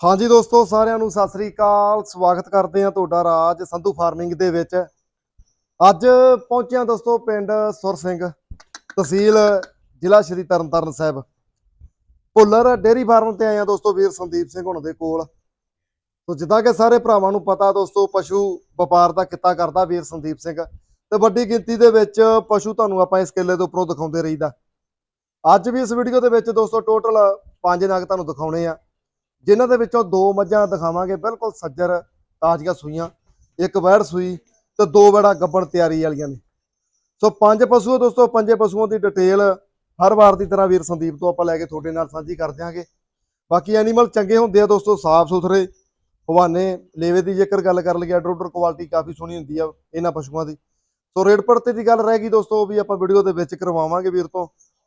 ਹਾਂਜੀ ਦੋਸਤੋ, ਸਾਰਿਆਂ ਨੂੰ ਸਤਿ ਸ੍ਰੀ ਅਕਾਲ। ਸਵਾਗਤ ਕਰਦੇ ਹਾਂ ਤੁਹਾਡਾ ਰਾਜ ਸੰਧੂ ਫਾਰਮਿੰਗ ਦੇ ਵਿੱਚ। ਅੱਜ ਪਹੁੰਚਿਆ ਦੋਸਤੋ ਪਿੰਡ ਸੁਰ ਸਿੰਘ, ਤਹਿਸੀਲ ਜ਼ਿਲ੍ਹਾ ਸ਼੍ਰੀ ਤਰਨਤਾਰਨ ਸਾਹਿਬ। ਭੁੱਲਰ ਡੇਰੀ ਫਾਰਮ ਤੇ ਆਏ ਆ ਦੋਸਤੋ ਵੀਰ ਸੰਦੀਪ ਸਿੰਘ ਹੁਣ ਦੇ ਕੋਲ। ਤੋ ਜਿੱਦਾਂ ਕਿ ਸਾਰੇ ਭਰਾਵਾਂ ਨੂੰ ਪਤਾ ਦੋਸਤੋ, ਪਸ਼ੂ ਵਪਾਰ ਦਾ ਕਿੱਤਾ ਕਰਦਾ ਵੀਰ ਸੰਦੀਪ ਸਿੰਘ। ਤੇ ਵੱਡੀ ਗਿਣਤੀ ਦੇ ਵਿੱਚ ਪਸ਼ੂ ਤੁਹਾਨੂੰ ਆਪਾਂ ਇਸ ਕਿੱਲੇ ਦੇ ਉੱਪਰੋਂ ਦਿਖਾਉਂਦੇ ਰਹੀਦਾ। ਅੱਜ ਵੀ ਇਸ ਵੀਡੀਓ ਦੇ ਵਿੱਚ ਦੋਸਤੋ ਟੋਟਲ ਪੰਜ ਨਗ ਤੁਹਾਨੂੰ ਦਿਖਾਉਣੇ ਆ। ਜਿਨ੍ਹਾਂ ਦੇ ਵਿੱਚੋਂ ਦੋ ਮੱਝਾਂ ਦਿਖਾਵਾਂਗੇ, ਬਿਲਕੁਲ ਸੱਜਰ ਤਾਜ਼ੀਆਂ ਸੂਈਆਂ, ਇੱਕ ਵੈੜ ਸੂਈ ਤੇ ਦੋ ਵੜਾ ਗੱਬਣ ਤਿਆਰੀ ਵਾਲੀਆਂ ਨੇ। ਸੋ ਪੰਜ ਪਸ਼ੂ ਦੋਸਤੋ, ਪੰਜੇ ਪਸ਼ੂਆਂ ਦੀ ਡਿਟੇਲ ਹਰ ਵਾਰ ਦੀ ਤਰ੍ਹਾਂ ਵੀਰ ਸੰਦੀਪ ਤੋਂ ਆਪਾਂ ਲੈ ਕੇ ਤੁਹਾਡੇ ਨਾਲ ਸਾਂਝੀ ਕਰ ਦਿਆਂਗੇ। ਬਾਕੀ ਐਨੀਮਲ ਚੰਗੇ ਹੁੰਦੇ ਆ ਦੋਸਤੋ, ਸਾਫ਼ ਸੁਥਰੇ ਹਵਾਨੇ ਲੇਵੇ ਦੀ ਜੇਕਰ ਗੱਲ ਕਰ ਲਈਏ ਡਰੋਡਰ ਕੁਆਲਿਟੀ ਕਾਫੀ ਸੋਹਣੀ ਹੁੰਦੀ ਆ ਇਹਨਾਂ ਪਸ਼ੂਆਂ ਦੀ। ਸੋ ਰੇਟ ਪੜਤੇ ਦੀ ਗੱਲ ਰਹਿ ਗਈ ਦੋਸਤੋ, ਉਹ ਵੀ ਆਪਾਂ ਵੀਡੀਓ ਦੇ ਵਿੱਚ ਕਰਵਾਵਾਂਗੇ ਵੀਰ ਤੋਂ।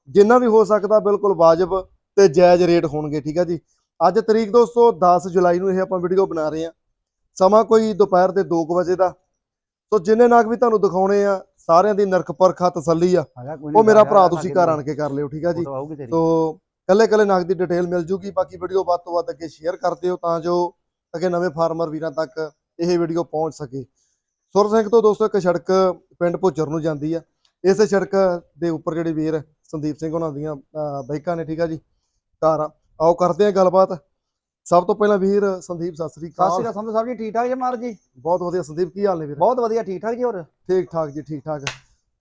ਜਿੰਨਾ ਵੀ ਹੋ ਸਕਦਾ ਬਿਲਕੁਲ ਵਾਜਬ ਤੇ ਜਾਇਜ਼ ਰੇਟ ਹੋਣਗੇ, ਠੀਕ ਆ ਜੀ। ਅੱਜ ਤਰੀਕ ਦੋਸਤੋ 10 ਜੁਲਾਈ ਨੂੰ ਇਹ ਆਪਾਂ ਵੀਡੀਓ ਬਣਾ ਰਹੇ ਹਾਂ। ਸਮਾਂ ਕੋਈ ਦੁਪਹਿਰ ਦੇ 2 ਵਜੇ ਦਾ। ਸੋ ਜਿੰਨੇ ਨਾਗ ਵੀ ਤੁਹਾਨੂੰ ਦਿਖਾਉਣੇ ਆ ਸਾਰਿਆਂ ਦੀ ਨਰਕ ਪਰਖਾ ਤਸੱਲੀ ਆ। ਉਹ ਮੇਰਾ ਭਰਾ ਤੁਸੀਂ ਘਰ ਆਣ ਕੇ ਕਰ ਲਿਓ ਠੀਕ ਆ ਜੀ। ਤੋ ਕੱਲੇ ਕੱਲੇ ਨਾਗ ਦੀ ਡਿਟੇਲ ਮਿਲ ਜੂਗੀ ਬਾਕੀ ਵੀਡੀਓ ਵੱਧ ਤੋਂ ਵੱਧ ਅੱਗੇ ਸ਼ੇਅਰ ਕਰ ਦਿਓ ਤਾਂ ਜੋ ਅੱਗੇ ਨਵੇਂ ਫਾਰਮਰ ਵੀਰਾਂ ਤੱਕ ਇਹ ਵੀਡੀਓ ਪਹੁੰਚ ਸਕੇ। ਸੁਰ ਸਿੰਘ ਤੋਂ ਦੋਸਤੋ ਇੱਕ ਸੜਕ ਪਿੰਡ ਭੁੱਜਰ ਨੂੰ ਜਾਂਦੀ ਆ। ਇਸੇ ਸੜਕ ਦੇ ਉੱਪਰ ਜਿਹੜੇ ਵੀਰ ਸੰਦੀਪ ਸਿੰਘ ਉਹਨਾਂ ਦੀਆਂ ਬਾਈਕਾਂ ਨੇ ਠੀਕ ਆ ਜੀ ਆ ਆਓ ਕਰਦੇ ਆ ਗੱਲਬਾਤ। ਸਭ ਤੋਂ ਪਹਿਲਾਂ ਵੀਰ ਸੰਦੀਪ ਸਤਿ ਸ੍ਰੀ ਸਤਿ ਸ਼੍ਰੀ ਅਕਾਲ। ਅਕਾਲ ਸੰਧੂ ਸਾਹਿਬ ਜੀ ਠੀਕ ਠਾਕ ਜੀ ਮਾਰ ਜੀ? ਬਹੁਤ ਵਧੀਆ ਸੰਦੀਪ ਕੀ ਹਾਲ ਨੇ ਵੀਰ? ਬਹੁਤ ਵਧੀਆ ਠੀਕ ਠਾਕ ਜੀ ਹੋਰ? ਠੀਕ ਠਾਕ ਜੀ ਠੀਕ ਠਾਕ।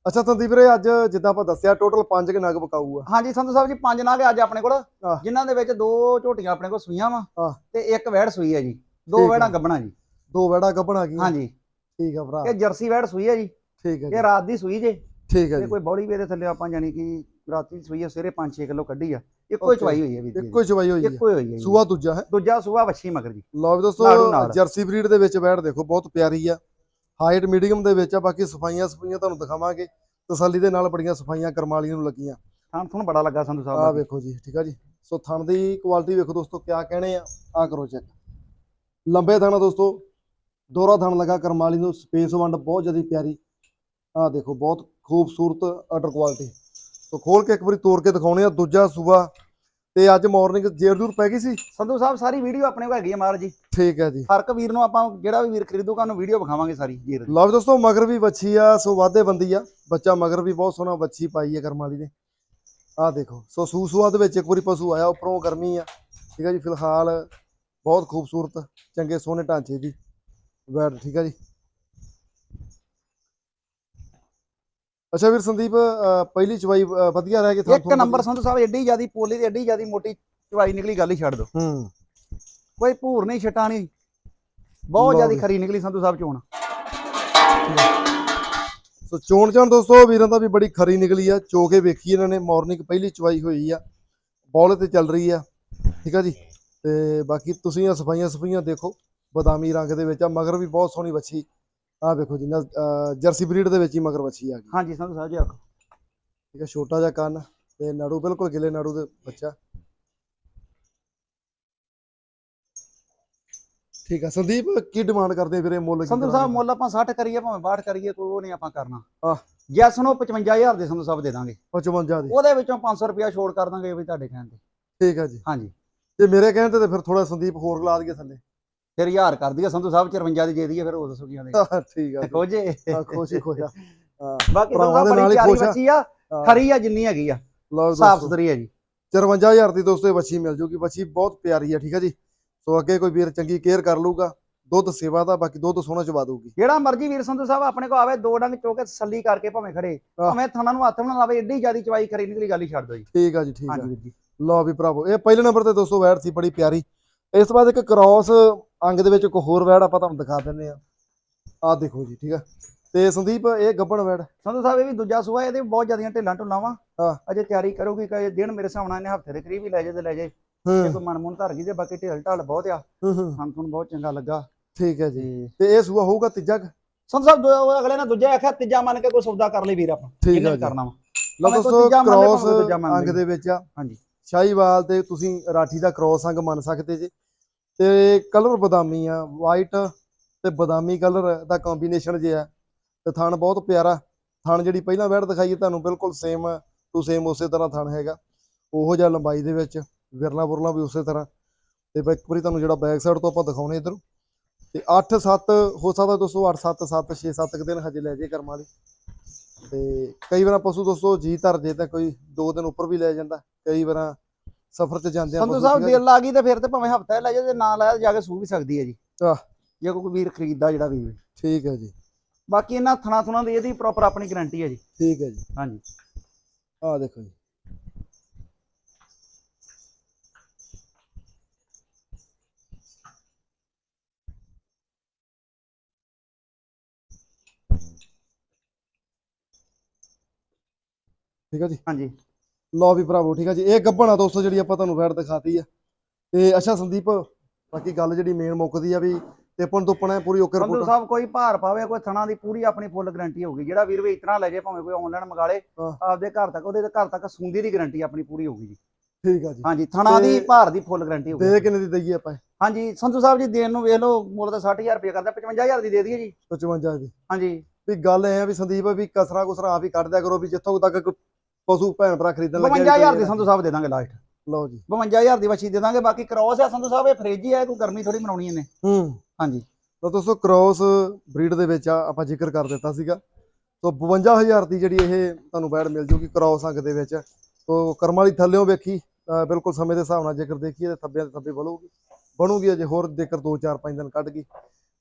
ਅੱਛਾ ਸੰਦੀਪ ਵੀਰੇ ਅੱਜ ਜਿੱਦਾਂ ਆਪਾਂ ਦੱਸਿਆ ਟੋਟਲ 5 ਕਿ ਨਗ ਬਕਾਊ ਆ। ਹਾਂਜੀ ਸੰਧੂ ਸਾਹਿਬ ਜੀ ਪੰਜ ਨਾਗ ਅੱਜ ਆਪਣੇ ਕੋਲ ਆਹ। ਜਿਨ੍ਹਾਂ ਦੇ ਵਿੱਚ ਦੋ ਝੋਟੀਆਂ ਆਪਣੇ ਕੋਲ ਸੂਈਆਂ ਵਾ ਆਹ। ਤੇ ਇੱਕ ਵੈੜ ਸੂਈ ਹੈ ਜੀ। ਠੀਕ ਦੋ ਆ। ਵੈੜਾਂ ਗੱਬਣਾ ਜੀ। ਦੋ ਵੜਾ ਗੱਭਣ ਆ ਹਾਂਜੀ। ਠੀਕ ਆ ਭਰਾ। ਇਹ ਜਰਸੀ ਵੈੜ ਸੂਈ ਹੈ ਜੀ। ਠੀਕ ਹੈ ਜੀ। ਇਹ ਰਾਤ ਦੀ ਸੂਈ ਜੇ। ਠੀਕ ਹੈ ਜੀ। ਕੋਈ ਬੌੜੀ ਵੇ ਦੇ ਥੱਲੇ ਆਪਾਂ ਜਾਨੀ ਕਿ ਰਾਤੀ ਸੂਈ ਹੈ ਸਵੇਰੇ 5-6 ਕਿਲੋ ਕੱਢੀ ਆ। ਇੱਕੋ. ਹੀ ਚਵਾਈ ਹੋਈ ਹੈ ਵੀਰ ਜੀ ਇੱਕੋ ਹੀ ਚਵਾਈ ਹੋਈ ਹੈ। ਇੱਕੋ ਹੀ ਹੋਈ ਹੈ। ਸੂਆ ਦੂਜਾ ਹੈ। ਦੂਜਾ ਸੂਆ ਵੱਛੀ ਮਗਰ ਜੀ। ਲਓ ਵੀ ਦੋਸਤੋ। ਜਰਸੀ ਬਰੀਡ ਦੇ ਵਿੱਚ ਬੈਠ ਦੇਖੋ ਬਹੁਤ ਪਿਆਰੀ ਆ। ਹਾਈਟ ਮੀਡੀਅਮ ਦੇ ਵਿੱਚ ਆ ਬਾਕੀ ਸਫਾਈਆਂ ਸਫਾਈਆਂ ਤੁਹਾਨੂੰ ਦਿਖਾਵਾਂਗੇ। ਤਸੱਲੀ ਦੇ ਨਾਲ ਬੜੀਆਂ ਸਫਾਈਆਂ ਕਰਮਾਲੀਆਂ ਨੂੰ ਲੱਗੀਆਂ। ਥਾਂ ਤੁਹਾਨੂੰ ਬੜਾ ਲੱਗਾ ਸੰਧੂ ਸਾਹਿਬ ਆਹ ਦਾ। ਵੇਖੋ ਜੀ ਠੀਕ ਆ ਜੀ। ਸੋ ਥਣ ਦੀ ਕੁਆਲਿਟੀ ਵੇਖੋ ਦੋਸਤੋ ਕਿਆ ਕਹਿਣੇ ਆ ਆ ਕਰੋ ਚੈੱਕ ਲੰਬੇ ਥਣ ਆ ਦੋਸਤੋ ਦੋਰਾ ਥਣ ਲਗਾ ਕਰਮਾਲੀ ਨੂੰ ਸਪੇਸ ਵੰਡ ਬਹੁਤ ਜ਼ਿਆਦਾ ਪਿਆਰੀ। ਆਹ ਦੇਖੋ ਬਹੁਤ ਖੂਬਸੂਰਤ ਆਰਡਰ ਕੁਆਲਿਟੀ ਸੋ ਖੋਲ ਕੇ ਇੱਕ ਵਾਰੀ ਤੋੜ ਕੇ ਦਿਖਾਉਣੇ ਆ ਦੂਜਾ ਸੂਆ ਤੇ ਅੱਜ ਮਾਰਨਿੰਗ ਜੇਰ ਦੂਰ ਪੈ ਗਈ ਸੀ? ਸੰਧੂ ਸਾਹਿਬ ਸਾਰੀ ਵੀਡੀਓ ਆਪਣੇ ਕੋਲ ਹੈਗੀ ਹੈ ਮਾਰ ਜੀ। ਠੀਕ ਹੈ ਜੀ। ਫ਼ਰਕ ਵੀਰ ਨੂੰ ਆਪਾਂ ਜਿਹੜਾ ਵੀ ਵੀਰ ਖਰੀਦੂਗਾ ਉਹਨੂੰ ਵੀਡੀਓ ਵਿਖਾਵਾਂਗੇ ਸਾਰੀ ਜੀ ਲਓ ਦੋਸਤੋ ਮਗਰ ਵੀ ਵੱਛੀ ਆ ਸੋ ਵਾਧੇ ਬੰਦੀ ਆ। ਬੱਚਾ ਮਗਰ ਵੀ ਬਹੁਤ ਸੋਹਣਾ ਵੱਛੀ ਪਾਈ ਹੈ ਕਰਮਾਲੀ ਨੇ। ਆਹ ਦੇਖੋ ਸੋ ਸੂਸੂਆ ਦੇ ਵਿੱਚ ਇੱਕ ਵਾਰੀ ਪਸ਼ੂ ਆਇਆ ਉੱਪਰੋਂ ਗਰਮੀ ਆ। ਠੀਕ ਆ ਜੀ ਫਿਲਹਾਲ ਬਹੁਤ ਖੂਬਸੂਰਤ ਚੰਗੇ ਸੋਹਣੇ ਢਾਂਚੇ ਦੀ। ਵੈੜ ਠੀਕ ਆ ਜੀ। ਅੱਛਾ ਵੀਰ ਸੰਦੀਪ ਪਹਿਲੀ ਚਵਾਈ ਵਧੀਆ ਰਹਿ ਗਈ ਇੱਕ ਨੰਬਰ ਸੰਧੂ ਸਾਹਿਬ ਏਡੀ ਜਿਆਦੀ ਪੋਲੀ ਦੀ ਏਡੀ ਜਿਆਦੀ ਮੋਟੀ ਚਵਾਈ ਨਿਕਲੀ ਗੱਲ ਹੀ ਛੱਡ ਦੋ ਹੂੰ। ਕੋਈ ਭੂਰ ਨਹੀਂ ਛਟਾ ਨਹੀਂ। ਬਹੁਤ ਜਿਆਦੀ। ਖਰੀ ਨਿਕਲੀ ਸੰਧੂ ਸਾਹਿਬ ਚੋਣ। ਸੋ ਚੋਣ ਚਾਣ ਦੋਸਤੋ ਵੀਰਾਂ ਦਾ ਵੀ ਬੜੀ ਖਰੀ ਨਿਕਲੀ ਆ। ਚੋ ਕੇ ਵੇਖੀ ਇਹਨਾਂ ਨੇ ਮਾਰਨਿੰਗ ਪਹਿਲੀ ਚਵਾਈ ਹੋਈ ਆ। ਬੌਲ ਤੇ ਚੱਲ ਰਹੀ ਆ। ਠੀਕ ਆ ਜੀ? ਤੇ ਬਾਕੀ ਤੁਸੀਂ ਆ ਸਫਾਈਆਂ ਸਫਾਈਆਂ ਦੇਖੋ। ਬਦਾਮੀ ਰੰਗ ਦੇ ਵਿੱਚ ਆ ਮਗਰ ਵੀ ਬਹੁਤ ਸੋਹਣੀ ਵੱਛੀ। ਆ ਵੇਖੋ ਜੀ ਜਰਸੀ ਬਰੀਡ ਦੇ ਵਿੱਚ ਹੀ ਮਗਰ ਵੱਛੀ ਆ ਗਈ। ਹਾਂਜੀ ਸੰਧੂ ਸਾਹਿਬ ਜੀ ਆਖੋ ਠੀਕ ਆ ਛੋਟਾ ਜਿਹਾ ਕੰਨ ਤੇ ਨਾੜੂ ਬਿਲਕੁਲ ਗਿੱਲੇ ਨਾੜੂ ਦੇ ਬੱਚਾ। ਠੀਕ ਆ ਸੰਦੀਪ ਕੀ ਡਿਮਾਂਡ ਕਰਦੇ ਵੀਰੇ ਮੁੱਲ ਕੀ ਸੰਧੂ ਸਾਹਿਬ? ਮੁੱਲ ਆਪਾਂ 60 ਕਰੀਏ ਭਾਵੇਂ 62 ਕਰੀਏ ਕੋਈ ਉਹ ਨਹੀਂ ਆਪਾਂ ਕਰਨਾ। ਆਹ। ਜੈਸ ਨੂੰ 55000 ਦੇ ਸੰਧੂ ਸਾਹਿਬ ਦੇ ਦਾਂਗੇ। 55 ਦੀ। ਉਹਦੇ ਵਿੱਚੋਂ 500 ਰੁਪਿਆ ਛੋੜ ਕਰ ਦਾਂਗੇ ਵੀ ਤੁਹਾਡੇ ਕਹਿਣ ਤੇ। ਠੀਕ ਆ ਜੀ। ਹਾਂਜੀ। ਜੇ ਮੇਰੇ ਕਹਿਣ ਤੇ ਤਾਂ ਫਿਰ ਥੋੜਾ ਸੰਦੀਪ ਹੋਰ ਲਾ ਦਈਏ ਥੱਲੇ। ਫਿਰ ਹਜ਼ਾਰ ਕਰ ਦਈਏ ਸੰਧੂ ਸਾਹਿਬ 54 ਦੀ ਦੇ ਦਈਏ ਫਿਰ ਉਹ ਦੱਸੋ ਕੀ ਆਂਦੇ ਠੀਕ ਆ ਜੀ। ਖੋਜੇ ਹਾਂ, ਖੁਸ਼ ਹੀ ਖੁਸ਼ ਆ। ਹਾਂ ਬਾਕੀ ਸੰਧੂ ਭਰਾਵਾਂ ਸਾਹਿਬ ਦੇ ਨਾਲ ਬੜੀ ਹੀ ਪਿਆਰੀ ਖੁਸ਼ ਆ। ਬੱਚੀ ਆ ਹਾਂ। ਖਰੀ ਆ ਜਿੰਨੀ ਹੈਗੀ ਆ। ਲਓ ਸਾਫ਼ ਦੋਸਤੋ। ਸੁਥਰੀ ਹੈ ਜੀ। 54000 ਦੀ ਦੋਸਤੋ ਇਹ ਬੱਚੀ ਮਿਲ ਜੂਗੀ। ਬੱਚੀ ਬਹੁਤ ਪਿਆਰੀ ਆ ਠੀਕ ਆ ਜੀ? ਸੋ ਅੱਗੇ ਕੋਈ ਵੀਰ ਚੰਗੀ ਕੇਅਰ ਕਰ ਲੂਗਾ ਦੁੱਧ ਸੇਵਾ ਦਾ ਬਾਕੀ ਦੁੱਧ ਸੋਹਣਾ ਚਵਾ ਦੂਗੀ ਜਿਹੜਾ ਮਰਜ਼ੀ ਵੀਰ ਸੰਧੂ ਸਾਹਿਬ ਆਪਣੇ ਕੋ ਆਵੇ ਦੋ ਡੰਗ ਚੋਕੇ ਤਸੱਲੀ ਕਰਕੇ ਭਾਵੇਂ ਖੜੇ। ਆਹ। ਭਾਵੇਂ ਥਣਾ ਨੂੰ ਹੱਥ ਬਣਾ ਲਾਵੇ ਏਡੀ ਜਿਆਦੀ ਚਵਾਈ ਖਰੀ ਨਿਕਲੀ ਗੱਲ ਹੀ ਛੱਡ ਦੋ ਜੀ। ਠੀਕ ਆ ਜੀ ਠੀਕ ਆ। ਹਾਂਜੀ ਵੀਰ ਜੀ। ਲਓ ਵੀ ਭਰਾਵੋ ਇਹ ਪਹਿਲੇ ਨੰਬਰ ਤੇ ਦੋਸਤੋ ਵੈੜ ਸੀ ਬੜੀ ਪਿਆਰੀ। ਇਸ ਤੋਂ ਬਾਅਦ ਇੱਕ ਕ੍ਰਾਸ ਅੰਗ ਦੇ ਵਿੱਚ ਇੱਕ ਹੋਰ ਵੈੜ ਆਪਾਂ ਤੁਹਾਨੂੰ ਦਿਖਾ ਦਿੰਨੇ ਆ ਆਹ ਦੇਖੋ ਜੀ ਠੀਕ ਆ? ਤੇ ਸੰਦੀਪ ਇਹ ਗੱਬਣ ਵੈੜ। ਸੰਧੂ ਸਾਹਿਬ ਇਹ ਵੀ ਦੂਜਾ ਸੂਆ ਇਹਦੇ ਬਹੁਤ ਜ਼ਿਆਦੀਆਂ ਢਿੱਲਾਂ ਢੁੱਲਾਂ ਵਾ ਹਾਂ। ਅਜੇ ਤਿਆਰੀ ਕਰੂਗੀ ਕਿ ਦਿਨ ਮੇਰੇ ਨਾਲ ਇਹਨੇ ਹਫ਼ਤੇ ਦੇ ਕਰੀਬ ਹੀ ਲੈ ਜੇ ਤੇ ਲੈ ਜੇ ਜੇ ਹੂੰ ਕੋਈ ਮਨ ਮੁਨ ਧਰ ਗਈ ਤੇ ਬਾਕੀ ਢਿੱਲ ਢਾਲ ਬਹੁਤ ਆ। ਹੂੰ, ਹੂੰ। ਤੁਹਾਨੂੰ ਬਹੁਤ ਚੰਗਾ ਲੱਗਾ। ਠੀਕ ਹੈ ਜੀ। ਤੇ ਇਹ ਸੂਆ ਹੋਊਗਾ ਤੀਜਾ? ਸੰਧੂ ਸਾਹਿਬ ਅਗਲੇ ਨੇ ਦੂਜਾ ਆਖਿਆ ਤੀਜਾ ਮੰਨ ਕੇ ਕੋਈ ਸੌਦਾ ਕਰ ਲਈ ਵੀਰ ਆਪਾਂ। ਠੀਕ ਆ ਜੀ। ਕਰਨਾ ਵਾ। ਲਓ ਦੋਸਤੋ ਕ੍ਰਾਸ ਅੰਗ। ਦੇ ਵਿੱਚ ਆ। ਹਾਂਜੀ। ਸ਼ਾਹੀਵਾਲ ਤੇ ਤੁਸੀਂ ਰਾਠੀ ਦਾ ਕ੍ਰਾਸ ਅੰਗ ਮੰਨ ਸਕਦੇ ਜੇ। ਤੇ ਕਲਰ ਬਦਾਮੀ ਆ ਵਾਈਟ ਤੇ ਬਦਾਮੀ ਕਲਰ ਦਾ ਕੰਬੀਨੇਸ਼ਨ ਜੇ ਆ, ਤੇ ਥਣ ਬਹੁਤ ਪਿਆਰਾ। ਥਣ ਜਿਹੜੀ ਪਹਿਲਾਂ ਵੈੜ ਦਿਖਾਈ ਤੁਹਾਨੂੰ ਬਿਲਕੁਲ ਸੇਮ ਟੂ ਸੇਮ ਉਸੇ ਤਰ੍ਹਾਂ ਥਣ ਹੈਗਾ। ਉਹੋ ਜਿਹਾ ਲੰਬਾਈ ਦੇ ਵਿੱਚ, ਵਿਰਲਾ ਬੁਰਲਾ ਵੀ ਉਸੇ ਤਰ੍ਹਾਂ। ਤੇ ਇੱਕ ਵਾਰੀ ਤੁਹਾਨੂੰ ਜਿਹੜਾ ਬੈਕ ਸਾਈਡ ਤੋਂ ਆਪਾਂ ਦਿਖਾਉਣੇ ਇਧਰ। ਤੇ 8 7 ਹੋ ਸਕਦਾ ਦੋਸਤੋ 8 7 7 6 7 ਦਿਨ ਹਜੇ ਲੈ ਜੇ ਕਰਮ ਵਾਲੀ। ਤੇ ਕਈ ਵਾਰ ਪਸ਼ੂ ਦੋਸਤੋ ਜੀ ਧਰ ਜੇ ਤਾਂ ਕੋਈ 2 ਦਿਨ ਉੱਪਰ ਵੀ ਲੈ ਜਾਂਦਾ। ਕਈ ਵਾਰ ਸਫ਼ਰ ਤੇ ਜਾਂਦੇ ਆ ਸੰਧੂ ਸਾਹਿਬ ਆ ਜੀ? ਦਿਲ ਆ ਗਈ ਤੇ ਫਿਰ ਤੇ ਭਾਵੇਂ ਹਫਤਾ ਲੈ ਜਾ ਤੇ ਨਾ ਲਾਇਆ ਜਾ ਕੇ ਸੂ ਵੀ ਸਕਦੀ ਹੈ ਜੀ। ਜੇ ਕੋਈ ਵੀਰ ਖਰੀਦਦਾ ਜਿਹੜਾ ਵੀਰ ਠੀਕ ਹੈ ਜੀ। ਬਾਕੀ ਇਹਨਾਂ ਥਣਾ ਥੁਣਾ ਦੀ ਇਹਦੀ ਪ੍ਰੋਪਰ ਆਪਣੀ ਗਾਰੰਟੀ ਹੈ ਜੀ। ਠੀਕ ਹੈ ਜੀ। ਹਾਂਜੀ। ਆਹ ਦੇਖੋ ਜੀ। ਠੀਕ ਹੈ ਜੀ। ਹਾਂਜੀ। ਲਓ ਵੀ ਭਰਾਵੋ ਠੀਕ ਹੈ ਜੀ। ਇਹ ਗੱਬਣ ਆ ਦੋਸਤੋ ਜਿਹੜੀ ਆਪਾਂ ਤੁਹਾਨੂੰ ਵੈਟ ਦਿਖਾਤੀ ਆ। ਤੇ ਅੱਛਾ ਸੰਦੀਪ ਬਾਕੀ ਗੱਲ ਜਿਹੜੀ ਮੇਨ ਮੁੱਕਦੀ ਆ ਵੀ ਟਿੱਪਣ ਟੁੱਪਣ ਹੈ ਪੂਰੀ ਓਕੇ ਸੰਧੂ ਰਿਪੋਰਟ ਸਾਹਿਬ ਕੋਈ ਭਾਰ ਪਾਵੇ ਕੋਈ ਥਣਾ ਦੀ ਪੂਰੀ ਆਪਣੀ ਫੁੱਲ ਗਾਰੰਟੀ ਹੋਊਗੀ। ਜਿਹੜਾ ਵੀਰ ਵੀ ਇਤਨਾ ਲੈ ਜੇ ਭਾਵੇਂ ਕੋਈ ਆਨਲਾਈਨ ਮੰਗਾ ਲੇ ਹਾਂ। ਆਪਦੇ ਘਰ ਤੱਕ ਉਹਦੇ ਘਰ ਤੱਕ ਸੂੰਦੀ ਦੀ ਗਾਰੰਟੀ ਆਪਣੀ ਪੂਰੀ ਹੋਊਗੀ ਜੀ। ਠੀਕ ਆ ਜੀ। ਹਾਂਜੀ ਥਣਾ ਦੀ ਤੇ- ਭਾਰ ਦੀ ਫੁੱਲ ਗਾਰੰਟੀ ਹੋਊਗੀ। ਦੇ ਕਿੰਨੇ ਦੀ ਦਈਏ ਆਪਾਂ? ਇਹ? ਹਾਂਜੀ ਸੰਧੂ ਸਾਹਿਬ ਜੀ ਦੇਣ ਨੂੰ ਵੇਖ ਲਓ ਮੁੱਲ ਤਾਂ 60000 ਰੁਪਏ ਕਰਦਾ 55000 ਦੀ ਦੇ ਦਈਏ ਜੀ। 55 ਦੀ। ਹਾਂਜੀ। ਵੀ ਗੱਲ ਇਹ ਆ ਵੀ ਸੰਦੀਪ ਵੀ ਕਸਰਾ ਕੁਸਰਾ ਆਪ ਹੀ ਕੱਢ ਦਿਆ ਕਰੋ ਵੀ ਜਿੱਥੋਂ ਤੱਕ ਕੋਈ ਪਸ਼ੂ ਭੈਣ ਭਰਾ ਖਰੀਦਣ ਲੱਗੇ 52000 ਦੀ ਸੰਧੂ ਸਾਹਿਬ ਦੇ ਦਾਂਗੇ ਲਾਸਟ ਲਓ ਜੀ। 52000 ਦੀ ਵੱਛੀ ਦੇ ਦਾਂਗੇ ਬਾਕੀ ਕ੍ਰੋਸ ਆ ਸੰਧੂ ਸਾਹਿਬ ਇਹ ਫ੍ਰਿਜ ਹੀ ਆ ਕੋਈ ਗਰਮੀ ਥੋੜੀ ਮਨਾਉਣੀ ਇਹਨੇ। ਹੂੰ। ਹਾਂਜੀ। ਤਾਂ ਦੋਸਤੋ ਕ੍ਰੋਸ ਬਰੀਡ ਦੇ ਵਿੱਚ ਆ ਆਪਾਂ ਜ਼ਿਕਰ ਕਰ ਦਿੱਤਾ ਸੀਗਾ। ਤੋਂ 52000 ਦੀ ਜਿਹੜੀ ਇਹ ਤੁਹਾਨੂੰ ਬੈਡ ਮਿਲ ਜੂਗੀ ਕ੍ਰੋਸ ਅੰਗ ਦੇ ਵਿੱਚ। ਤੋਂ ਕਰਮ ਵਾਲੀ ਥੱਲਿਓਂ ਵੇਖੀ ਬਿਲਕੁਲ ਸਮੇਂ ਦੇ ਹਿਸਾਬ ਨਾਲ ਜੇਕਰ ਦੇਖੀਏ ਤੇ ਥੱਬਿਆਂ ਤੇ ਥੱਬੇ ਬਣੂਗੀ ਬਣੂਗੀ ਅਜੇ ਹੋਰ ਜੇਕਰ 2 4 5 ਦਿਨ ਕੱਢ ਗਈ।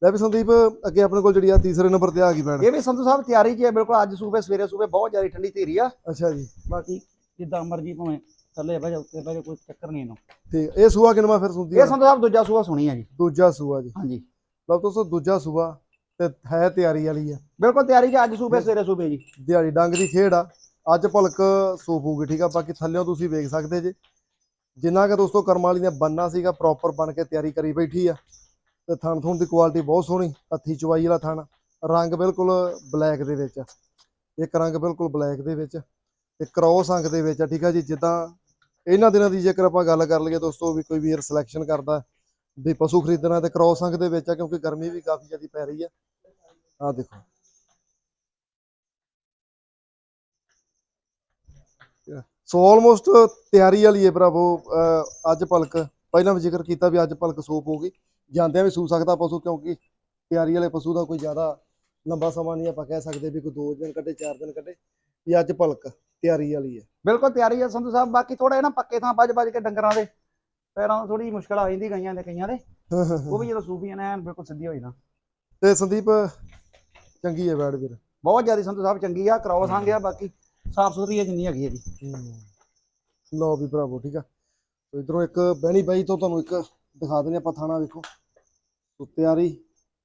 ਲੈ ਵੀ ਸੰਦੀਪ ਅੱਗੇ ਆਪਣੇ ਕੋਲ ਜਿਹੜੀ ਆ ਤੀਸਰੇ ਨੰਬਰ ਤੇ ਆ ਗਈ ਬੈਡ ਇਹ ਵੀ ਸੰਧੂ ਸਾਹਿਬ ਤਿਆਰੀ 'ਚ ਹੈ ਬਿਲਕੁਲ ਅੱਜ ਸੂਬੇ ਸਵੇਰੇ ਸੂਬੇ ਬਹੁਤ ਜ਼ਿਆਦਾ ਠੰਡੀ ਧੀਰੀ ਆ। ਅੱਛਾ ਜੀ। ਬਾਕੀ ਜਿੱਦਾਂ ਮਰਜ਼ੀ ਭਾਵੇਂ ਥੱਲੇ ਬਹਿ ਜਾ ਉੱਤੇ ਬਹਿ ਜਾ ਕੋਈ ਚੱਕਰ ਨਹੀਂ ਇਹਨੂੰ। ਠੀਕ ਇਹ ਸੂਆ ਕਿਨਵਾ ਫਿਰ ਸੁਣਦੀ ਇਹ ਸੰਧੂ ਸਾਹਿਬ ਦੂਜਾ ਸੂਆ ਸੁਣੀ ਆ ਜੀ। ਦੂਜਾ ਸੂਆ ਜੀ। ਹਾਂਜੀ। ਲਓ ਦੋਸਤੋ ਦੂਜਾ ਸੂਆ ਤੇ ਹੈ ਤਿਆਰੀ ਵਾਲੀ ਆ। ਬਿਲਕੁਲ ਤਿਆਰੀ 'ਚ ਅੱਜ ਸੂਬੇ ਸਵੇਰੇ ਸੂਬੇ ਜੀ। ਦਿਹਾੜੀ ਡੰਗ ਦੀ ਖੇਡ ਆ। ਅੱਜ ਭਲਕ ਸੂਪੂਗੀ ਠੀਕ ਆ? ਬਾਕੀ ਥੱਲਿਓਂ ਤੁਸੀਂ ਵੇਖ ਸਕਦੇ ਜੇ। ਜਿੰਨਾ ਕਿ ਦੋਸਤੋ ਕਰਮ ਵਾਲੀ ਨੇ ਬੰਨਾ ਸੀਗਾ ਪ੍ਰੋਪਰ ਬਣ ਕੇ ਤਿਆਰੀ ਕਰੀ ਬੈਠੀ ਆ। ਤੇ ਥਣ ਥੁਣ ਦੀ ਕੁਆਲਿਟੀ ਬਹੁਤ ਸੋਹਣੀ, ਹੱਥੀ ਚਵਾਈ ਵਾਲਾ ਥਣ, ਰੰਗ ਬਿਲਕੁਲ ਬਲੈਕ ਦੇ ਵਿੱਚ। ਇੱਕ ਰੰਗ ਬਿਲਕੁਲ ਬਲੈਕ ਦੇ ਵਿੱਚ ਤੇ ਕ੍ਰੋਸ ਅੰਗ ਦੇ ਵਿੱਚ ਠੀਕ ਆ ਜੀ? ਜਿੱਦਾਂ ਇਹਨਾਂ ਦਿਨਾਂ ਦੀ ਜੇਕਰ ਆਪਾਂ ਗੱਲ ਕਰ ਲਈਏ ਦੋਸਤੋ, ਵੀ ਕੋਈ ਵੀਰ ਸਿਲੈਕਸ਼ਨ ਕਰਦਾ, ਵੀ ਪਸ਼ੂ ਖਰੀਦਣਾ ਤੇ ਕ੍ਰੋਸ ਅੰਗ ਦੇ ਵਿੱਚ ਆ, ਕਿਉਂਕਿ ਗਰਮੀ ਵੀ ਕਾਫੀ ਜ਼ਿਆਦਾ ਪੈ ਰਹੀ ਆ। ਆਹ ਦੇਖੋ। ਸੋ ਆਲਮੋਸਟ ਤਿਆਰੀ ਵਾਲੀ ਹੈ ਭਰਾਵੋ, ਅਹ ਅੱਜ ਪਲਕ ਪਹਿਲਾਂ ਵੀ ਜ਼ਿਕਰ ਕੀਤਾ ਵੀ ਅੱਜ ਪਲਕ ਸੂਪ ਹੋਗੀ ਜਾਂਦਿਆਂ ਵੀ ਸੂ ਸਕਦਾ ਪਸ਼ੂ ਕਿਉਂਕਿ ਤਿਆਰੀ ਵਾਲੇ ਪਸ਼ੂ ਦਾ ਕੋਈ ਜ਼ਿਆਦਾ ਲੰਬਾ ਸਮਾਂ ਨਹੀਂ ਆਪਾਂ ਕਹਿ ਸਕਦੇ ਵੀ ਕੋਈ 2 ਦਿਨ ਕੱਢੇ 4 ਦਿਨ ਕੱਢੇ ਵੀ ਅੱਜ ਪਲਕ ਤਿਆਰੀ ਵਾਲੀ ਹੈ। ਬਿਲਕੁਲ ਤਿਆਰੀ ਆ ਸੰਧੂ ਸਾਹਿਬ ਬਾਕੀ ਥੋੜਾ ਨਾ ਪੱਕੇ ਥਾਂ ਵੱਜ ਵੱਜ ਕੇ ਡੰਗਰਾਂ ਦੇ ਪੈਰਾਂ ਨੂੰ ਥੋੜੀ ਮੁਸ਼ਕਲ ਆ ਜਾਂਦੀ ਗਈਆਂ ਦੇ ਕਈਆਂ ਦੇ। ਉਹ ਵੀ ਜਦੋਂ ਸੂਬੀਆਂ ਨੇ ਬਿਲਕੁਲ ਸਿੱਧੀ ਹੋਈ ਨਾ ਤੇ ਸੰਦੀਪ ਚੰਗੀ ਹੈ ਬੈਡ ਵੀਰ। ਬਹੁਤ ਜ਼ਿਆਦਾ ਸੰਧੂ ਸਾਹਿਬ ਚੰਗੀ ਆ ਕ੍ਰੋਸ ਆ ਗਿਆ ਬਾਕੀ ਸਾਫ਼ ਸੁਥਰੀ ਆ ਜਿੰਨੀ ਹੈਗੀ ਹੈ ਜੀ। ਲਓ ਵੀ ਭਰਾਵੋ ਠੀਕ ਆ। ਤੇ ਇਧਰੋਂ ਇੱਕ ਬਹਿਣੀ ਬਾਈ ਤੋਂ ਤੁਹਾਨੂੰ ਇੱਕ ਦਿਖਾ ਦਿੰਦੇ ਆਪਾਂ ਥਾਣਾ ਵੇਖੋ। ਸੋ ਤਿਆਰੀ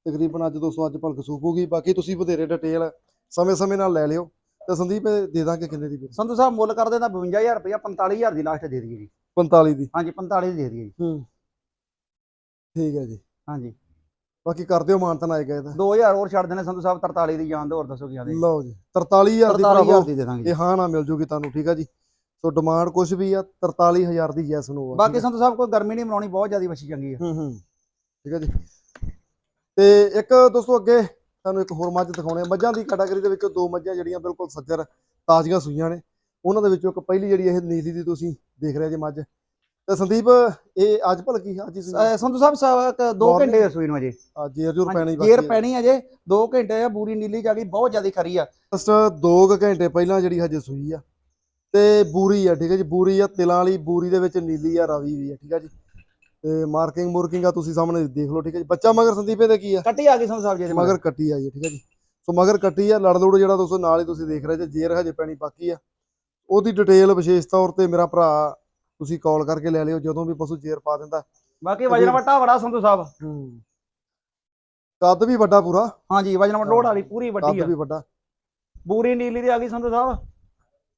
ਤਕਰੀਬਨ ਅੱਜ 200 ਅੱਜ ਭਲਕ ਸੂਪ ਹੋਗੀ ਬਾਕੀ ਤੁਸੀਂ ਵਧੇਰੇ ਡਿਟੇਲ ਸਮੇਂ ਸਮੇਂ ਨਾਲ ਲੈ ਲਿਓ। ਤੇ ਸੰਦੀਪ ਇਹ ਦੇ ਦਾਂਗੇ ਕਿੰਨੇ ਦੀ ਵੀਰ? ਸੰਧੂ ਸਾਹਿਬ ਮੁੱਲ ਕਰਦੇ ਤਾਂ 52000 ਰੁਪਇਆ 45000 ਦੀ ਲਾਸਟ ਦੇ ਦਈਏ ਜੀ। 45 ਦੀ। ਹਾਂਜੀ 45 ਦੀ ਦੇ ਦਈਏ ਜੀ। ਹੂੰ। ਠੀਕ ਹੈ ਜੀ। ਹਾਂਜੀ। ਬਾਕੀ ਕਰ ਦਿਓ ਮਾਨਤਨ ਆਏਗਾ ਇਹਦਾ। 2000 ਹੋਰ ਛੱਡ ਦੇਣੇ ਸੰਧੂ ਸਾਹਿਬ 43 ਦੀ ਜਾਣ ਦੋ ਹੋਰ ਦੱਸੋ ਕੀ ਆਦੇ ਲਓ ਜੀ 43000 ਦੀ 43000 ਭਰਾਵੋ ਦੀ ਦੇ ਦਾਂਗੇ। ਇਹ ਹਾਂ ਨਾ ਮਿਲ ਜੂਗੀ ਤੁਹਾਨੂੰ ਠੀਕ ਆ ਜੀ। ਸੋ ਡਿਮਾਂਡ ਕੁਝ ਵੀ ਆ 43000 ਦੀ ਯੈਸ ਨੂੰ ਬਾਕੀ ਸੰਧੂ ਸਾਹਿਬ ਕੋਈ ਗਰਮੀ ਨਹੀਂ ਮਨਾਉਣੀ ਬਹੁਤ ਜ਼ਿਆਦਾ ਵਛੀ ਚੰਗੀ ਆ। ਹੂੰ ਹੂੰ ਠੀਕ ਹੈ ਜੀ। ਤੇ ਇੱਕ ਦੋਸਤੋ ਅੱਗੇ ਤੁਹਾਨੂੰ ਇੱਕ ਹੋਰ ਮੱਝ ਦਿਖਾਉਣੇ ਆ। ਮੱਝਾਂ ਦੀ ਕੈਟਾਗਰੀ ਦੇ ਵਿੱਚੋਂ ਦੋ ਮੱਝਾਂ ਜਿਹੜੀਆਂ ਬਿਲਕੁਲ ਸੱਜਰ ਤਾਜ਼ੀਆਂ ਸੂਈਆਂ ਨੇ। ਉਹਨਾਂ ਦੇ ਵਿੱਚੋਂ ਇੱਕ ਪਹਿਲੀ ਜਿਹੜੀ ਇਹ ਨੀਲੀ ਦੀ ਤੁਸੀਂ ਦੇਖ ਰਹੇ ਜੇ ਮੱਝ। ਤੇ ਸੰਦੀਪ ਇਹ ਅੱਜ ਭਲਕੀ ਅੱਜ ਹੀ ਸੂਈ ਅਹ ਸੰਧੂ ਸਾਹਿਬ ਸਾ- ਇੱਕ ਦੋ Morning। ਘੰਟੇ ਸੂਈ ਨੂੰ ਅਜੇ। ਆ ਜੇਰ ਜੂਰ ਪੈਣੀ ਜੇਰ ਪੈਣੀ ਅਜੇ 2 ਘੰਟੇ ਆ ਬੂਰੀ ਨੀਲੀ ਜਾ ਗਈ ਬਹੁਤ ਜ਼ਿਆਦਾ ਖਰੀ ਆ। ਜਸਟ 2 ਘੰਟੇ ਪਹਿਲਾਂ ਜਿਹੜੀ ਹਜੇ ਸੂਈ ਆ। ਤੇ ਬੂਰੀ ਆ ਠੀਕ ਹੈ ਜੀ ਬੂਰੀ ਆ ਤਿਲਾਂ ਵਾਲੀ ਬੂਰੀ ਦੇ ਵਿੱਚ ਨੀਲੀ ਆ ਰਾਵੀ ਵੀ ਆ ਠੀਕ ਹੈ ਜੀ। ਤੇ ਮਾਰਕਿੰਗ ਮੁਰਕਿੰਗ ਆ ਤੁਸੀਂ ਸਾਹਮਣੇ ਦੇਖ ਲਓ ਠੀਕ ਹੈ ਜੀ। ਬੱਚਾ ਮਗਰ ਸੰਦੀਪ ਇਹਦੇ ਕੀ ਆ? ਕੱਟੀ ਆ ਗਈ ਸੰਧੂ ਸਾਹਿਬ ਜੀ ਇਹਦੇ ਮਗਰ ਕੱਟੀ ਆਈ ਹੈ ਠੀਕ ਹੈ ਜੀ। ਸੋ ਮਗਰ ਕੱਟੀ ਆ ਲੜ ਲੁੜ ਜਿਹੜਾ ਦੋਸਤੋ ਨਾਲ ਹੀ ਤੁਸੀਂ ਦੇਖ ਰਹੇ ਜੇ ਜੇਰ ਹਜੇ ਪੈਣੀ ਬਾਕੀ ਆ। ਉਹਦੀ ਡਿਟੇਲ ਵਿਸ਼ੇਸ਼ ਤੌਰ ਤੇ ਮੇਰਾ ਭਰਾ ਤੁਸੀਂ ਕਾਲ ਕਰਕੇ ਲੈ ਲਿਓ ਜਦੋਂ ਵੀ ਪਸ਼ੂ ਜੇਰ ਪਾ ਦਿੰਦਾ। ਬਾਕੀ ਵਜਨ ਵਟਾ ਬੜਾ ਸੰਧੂ ਸਾਹਿਬ। ਹੂੰ। ਕੱਦ ਵੀ ਵੱਡਾ ਪੂਰਾ। ਹਾਂਜੀ ਵਜਨ ਵਟ ਲੋਡ ਵਾਲੀ ਪੂਰੀ ਵੱਡੀ ਕੱਦ ਆ। ਵੀ ਵੱਡਾ। ਬੂਰੀ ਨੀਲੀ ਦੀ ਆ ਗਈ ਸੰਧੂ ਸਾਹਿਬ।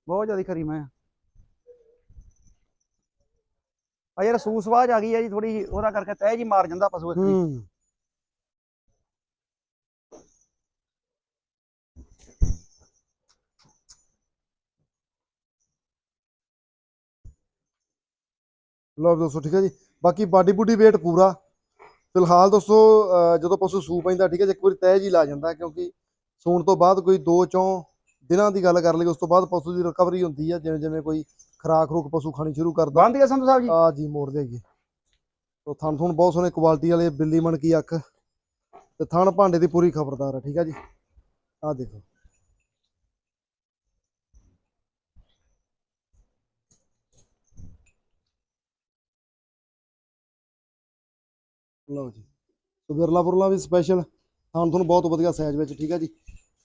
ਬਹੁਤ ਜ਼ਿਆਦਾ ਖਰੀ ਮੈਂ। ਆ ਯਾਰ ਸੂਸਵਾਜ ਆ ਗਈ ਆ ਜੀ ਥੋੜੀ ਉਹਦਾ ਕਰਕੇ ਤਹਿ ਜੀ ਮਾਰ ਜਾਂਦਾ ਪਸ਼ੂ ਇੱਕ ਦੀ ਹੂੰ। ਲਓ ਦੋਸਤੋ, ਠੀਕ ਹੈ ਜੀ। ਬਾਕੀ ਬਾਡੀ ਬੁੱਡੀ weight ਪੂਰਾ। ਫਿਲਹਾਲ ਦੋਸਤੋ, ਅਹ ਜਦੋਂ ਪਸ਼ੂ ਸੂ ਪੈਂਦਾ, ਠੀਕ ਹੈ ਜੀ, ਇੱਕ ਵਾਰੀ ਤੈਅ ਜੀ ਲਾ ਜਾਂਦਾ, ਕਿਉਂਕਿ ਸੂਣ ਤੋਂ ਬਾਅਦ ਕੋਈ 2 ਚੋਂ ਦਿਨਾਂ ਦੀ ਗੱਲ ਕਰ ਲਈ ਉਸ ਤੋਂ ਬਾਅਦ ਪਸ਼ੂ ਦੀ ਰਿਕਵਰੀ ਹੁੰਦੀ ਆ ਜਿਵੇਂ ਜਿਵੇਂ ਕੋਈ ਖਰਾਕ ਰੂਕ ਪਸ਼ੂ ਖਾਣੀ ਸ਼ੁਰੂ ਕਰਦਾ। ਬੰਦ ਗਿਆ ਸੰਧੂ ਸਾਹਿਬ ਜੀ? ਆ ਜੀ ਮੋੜ ਦੇਗੀ ਤੋ ਥਣ ਥੁਣ ਬਹੁਤ ਸੋਹਣੇ ਕੁਆਲਿਟੀ ਵਾਲੇ ਬਿੱਲੀ ਮਣ ਕੀ ਅੱਖ। ਤੇ ਥਣ ਭਾਂਡੇ ਦੀ ਪੂਰੀ ਖਬਰਦਾਰ ਹੈ ਠੀਕ ਆ ਜੀ? ਆਹ ਦੇਖੋ। ਲਓ ਜੀ। ਸੋ ਬਿਰਲਾ ਬੁਰਲਾ ਵੀ ਸਪੈਸ਼ਲ ਥਣ ਤੁਹਾਨੂੰ ਬਹੁਤ ਵਧੀਆ ਸਾਈਜ਼ ਵਿੱਚ ਠੀਕ ਆ ਜੀ?